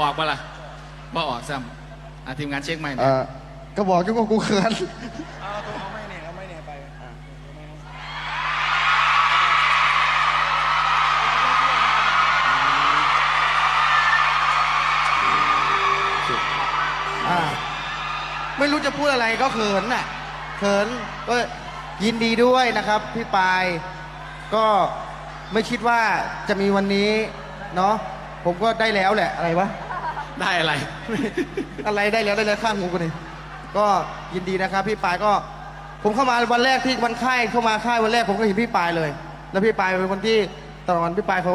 ออกปะล่ะบ่ออกซ้ำอะทีมงานเช็คใหม่หน่เออยอก็บอกอยู่ว่ากูเขินเอาตัวเอาไม่เนี่ยเอาไม่เนี่ยไปอะอ่าไม่รู้จะพูดอะไรก็เขินน่ะเขินก็ ยินดีด้วยนะครับพี่ปาย ก็ไม่คิดว่าจะมีวันนี้เนาะผมก็ได้แล้วแหละอะไรวะ ได้อะไร อะไรได้แล้วได้แล้วข้างหูกูนี่ก็ยินดีนะครับ พี่ปายก็ผมเข้ามาวันแรกที่วันค่ายเข้ามาค่ายวันแรกผมก็เห็นพี่ปายเลย แล้วพี่ปายเป็นคนที่ตอนพี่ปายเขา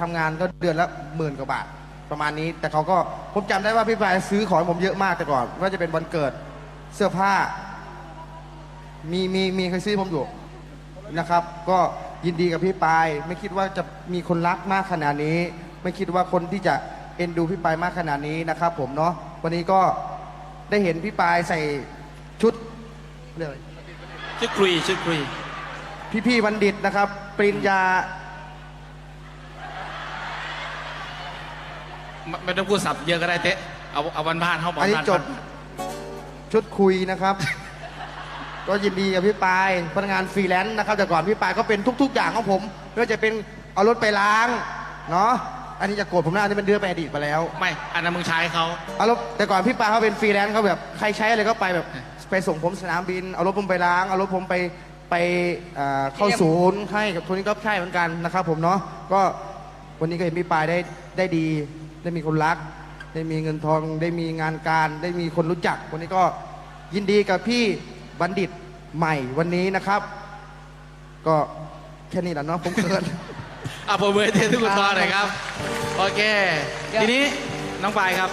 ทำงานก็เดือนละหมื่นกว่าบาทประมาณนี้ แต่เขาก็ผมจำได้ว่าพี่ปายซื้อของให้ผมเยอะมากแต่ก่อนว่าจะเป็นวันเกิดเสื้อผ้า มีมีมีเคยซื้อผมอยู่นะครับ ก็ยินดีกับพี่ปาย ไม่คิดว่าจะมีคนรักมากขนาดนี้ ไม่คิดว่าคนที่จะเอ็นดูพี่ปายมากขนาดนี้นะครับผมเนาะวันนี้ก็ได้เห็นพี่ปายใส่ชุดเรียกอะไรชื่อคุยชื่อคุยพี่พี่ๆบัณฑิตนะครับ ปริญญาไม่ไม่ต้องพูดสับเยอะก็ได้เตะเอาเอาวันบ้านเข้าอันนี้บ้านจบ ชุดคุยนะครับ ก็ยินดีกับพี่ปายพนักงานฟรีแลนซ์นะครับแต่ก่อนพี่ปายก็เป็นทุก ๆ อย่างของผมไม่ว่าจะเป็นเอารถไปล้างเนาะอันนี้จะโกรธผมนะอันนี้เป็นเดือนไปอดีตไปแล้วไม่ อันนั้นมึงใช้เขา เอารถแต่ก่อนพี่ปาเขาเป็นฟรีแลนซ์เขาแบบใครใช้อะไรก็ไปแบบไปส่งผมสนามบินเอารถผมไปล้างเอารถผมไปไปเอ่อเข้าศูนย์ให้กับทุนนี้ก็ใช่เหมือนกันนะครับผมเนาะก็วันนี้ก็เห็นพี่ปายได้ได้ดี ได้มีคนรัก ได้มีเงินทองได้มีงานการ ได้มีคนรู้จัก วันนี้ก็ยินดีกับพี่ บัณฑิตใหม่วันนี้นะครับ ก็แค่นี้แหละเนาะผมเกิน อะผมเบอร์เททุกคนต่อหน่อยครับ โอเค ทีนี้น้องปายครับ